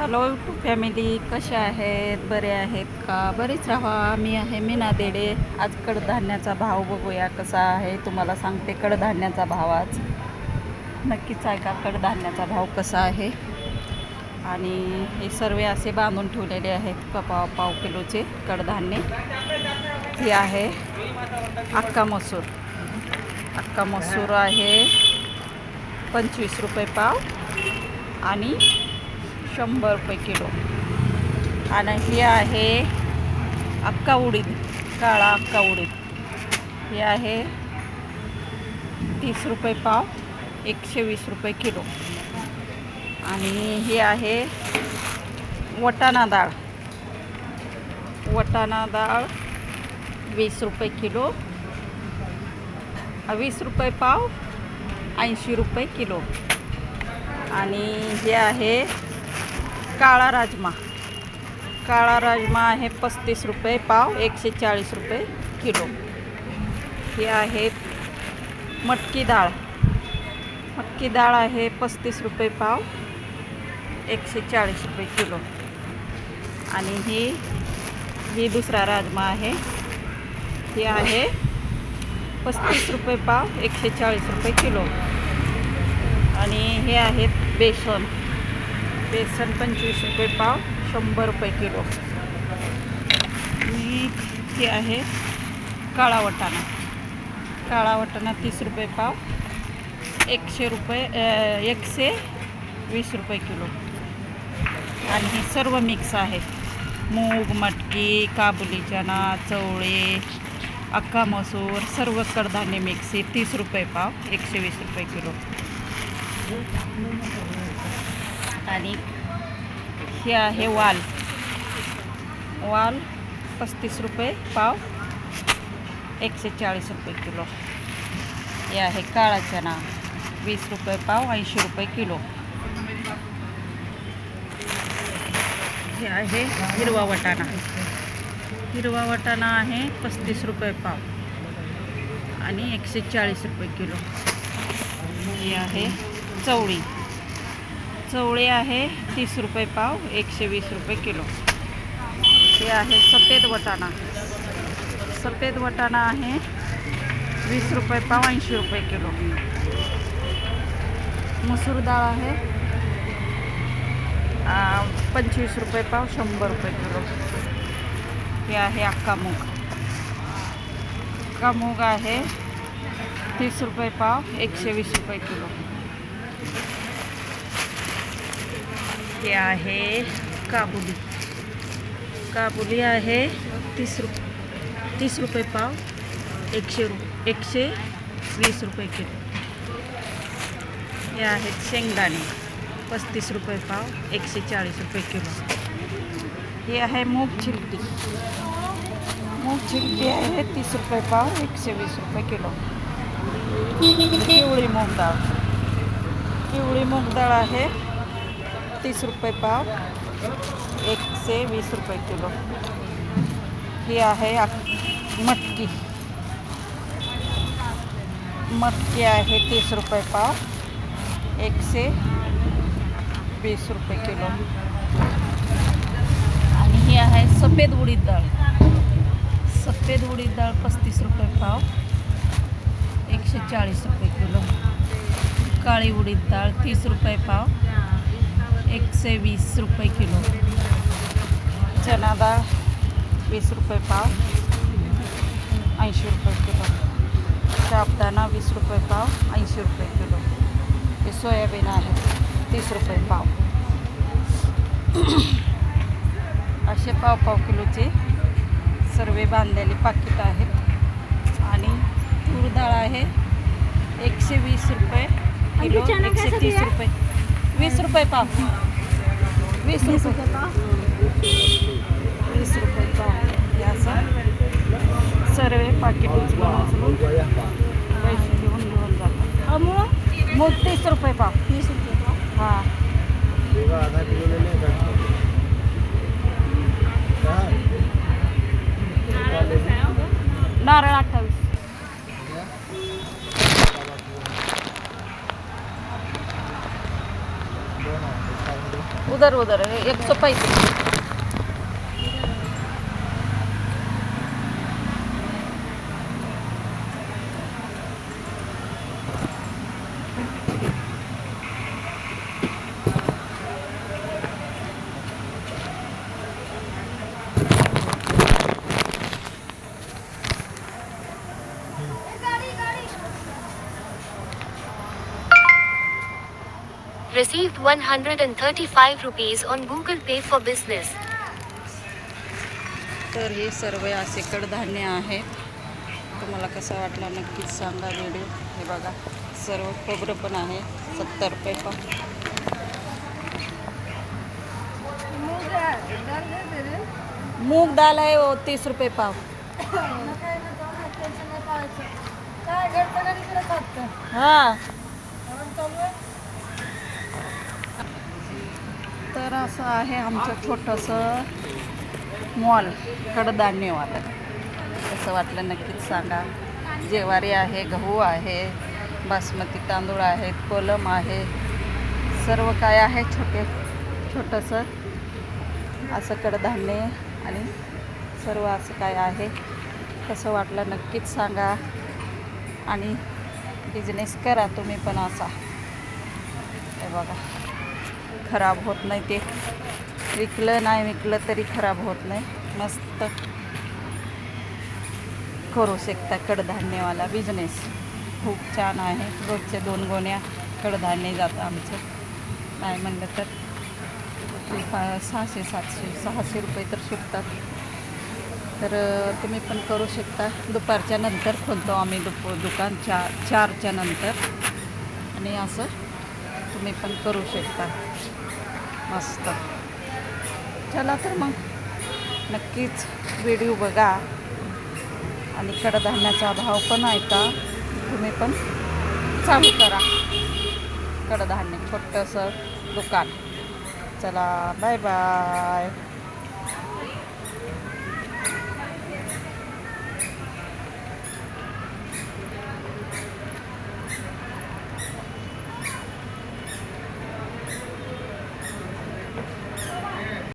Hello to family कशा आहेत? बरे आहेत का? बरेच राहा. मी आहे मीना देडे. आज कडधान्याचा भाव बघूया कसा आहे. तुम्हाला सांगते कडधान्याचा भाव आज. नक्कीच आहे का? कडधान्याचा भाव कसा आहे? आणि हे सर्व असे बांधून ठेवलेले आहेत प- पाव पाव किलोचे कडधान्य. हे आहे अक्का मसूर. अक्का मसूर आहे पंचवीस रुपये पाव आणि शंभर रुपये किलो आणि ही आहे अक्का उडीद काळा अक्का उडीद हे आहे तीस रुपये पाव एकशे वीस रुपये किलो. आणि ही आहे वटाणा डाळ. वटाणा डाळ वीस रुपये किलो. वीस रुपये पाव ऐंशी रुपये किलो. आणि हे आहे काळा राजमा. काळा राजमा आहे पस्तीस रुपये पाव एकशे चाळीस रुपये किलो. हे आहे मटकी डाळ. मटकी डाळ आहे पस्तीस रुपये पाव एकशे चाळीस रुपये किलो. आणि ही ही दुसरा राजमा आहे. ही आहे पस्तीस रुपये पाव एकशे चाळीस रुपये किलो. आणि हे आहेत बेसन. बेसन पंचवीस रुपये पाव शंभर रुपये किलो. आणि हे आहे काळा वटाणा. काळा वटाणा तीस रुपये पाव एकशे रुपये एकशे वीस रुपये किलो. आणि हे सर्व मिक्स आहे. मूग मटकी काबुली चना चवळे अक्का मसूर सर्व कडधान्य मिक्स आहे. तीस रुपये पाव एकशे वीस रुपये किलो. आणि हे आहे वाल. वाल पस्तीस रुपये पाव एकशे चाळीस रुपये किलो. हे आहे काळा चना वीस रुपये पाव ऐंशी रुपये किलो. हे आहे हिरवा वटाणा. हिरवा वटाणा आहे पस्तीस रुपये पाव आणि एकशे चाळीस रुपये किलो. ही आहे चवळी. चवळी आहे तीस रुपये पाव एकशे वीस रुपये किलो. हे आहे सफेद वटाणा. सफेद वटाणा आहे वीस रुपये पाव ऐंशी रुपये किलो. मसूर डाळ आहे पंचवीस रुपये पाव शंभर रुपये किलो. हे आहे अक्का मूग. अक्का मूग आहे तीस रुपये पाव एकशे वीस रुपये किलो. हे आहे काबुली. काबुली आहे तीस रुप तीस रुपये पाव एकशे रु एकशे वीस रुपये किलो. हे आहेत शेंगदाणे पस्तीस रुपये पाव एकशे चाळीस रुपये किलो. हे आहे मूग चिलटी मूग चिलटी आहे तीस रुपये पाव एकशे वीस रुपये किलो. पिवळी मूग डाळ. पिवळी मूग डाळ आहे तीस रुपये पाव एकशे वीस रुपये किलो। ही अक- मटकी। मटकी आहे तीस रुपये पाव एकशे वीस रुपये किलो। ही आहे सफ़ेद उडीद डाळ। सफ़ेद उडीद डाळ पस्तीस रुपये पाव, एकशे चाळीस रुपये किलो। काळी उडीद डाळ तीस रुपये पाव एकशे वीस रुपये किलो. चना डाळ वीस रुपये पाव. ऐंशी रुपये किलो. साबुदाणा वीस रुपये पाव ऐंशी रुपये किलो. हे सोयाबीन आहे तीस रुपये पाव. असे पाव पाव किलोचे सर्व बांधलेले पाकिट आहेत. आणि तूर डाळ आहे एकशे वीस रुपये किलो एकशे तीस? रुपये. वीस रुपये पाव. वीस रुपये वीस रुपये पाव याचा सर्व पाकिट उचलून पैसे घेऊन घेऊन जातात अमूल मग तीस रुपये पाव तीस रुपये पाव. हां नारळ अठ्ठावीस उधर उधर एक सौ पैंतीस Received 135 rupees on Google Pay for Business. तर हे सर्व असे कडधान्य आहेत तुम्हाला कसं वाटलं नक्कीच सांगा व्हिडिओ हे बघा सर्व खोबरं पण आहे सत्तर रुपये पाव मूग दाल आहे वो तीस रुपये पाव. हां. तर असं आहे आमचं छोटंसं मॉल कडधान्यवालं. कसं वाटलं नक्कीच सांगा. जेवारी आहे गहू आहे बासमती तांदूळ आहेत कोलम आहे सर्व काय आहे छोटे छोटंसं. असं कडधान्य आणि सर्व असं काय आहे कसं वाटलं नक्कीच सांगा. आणि बिझनेस करा तुम्ही पण असा. हे बघा. खराब होत नाही ते. विकलं नाही विकलं तरी खराब होत नाही. मस्त. करू शकता कडधान्यवाला बिझनेस खूप छान आहे. रोजचे दोन गोण्या कडधान्य जातं आमचं. नाही म्हणलं तर? पा- सहाशे सातशे सहाशे रुपये तर सुटतात तर तुम्ही पण करू शकता. दुपारच्या नंतर खोलतो आम्ही दुप दुकान चार चारच्या नंतर. आणि असं तुम्ही पण करू शकता. मस्त. चला तर मग. नक्कीच व्हिडिओ बघा. आणि कडधान्याचा भाव पण ऐका तुम्ही पण चालू करा. कडधान्य छोटंसं दुकान. चला बाय बाय.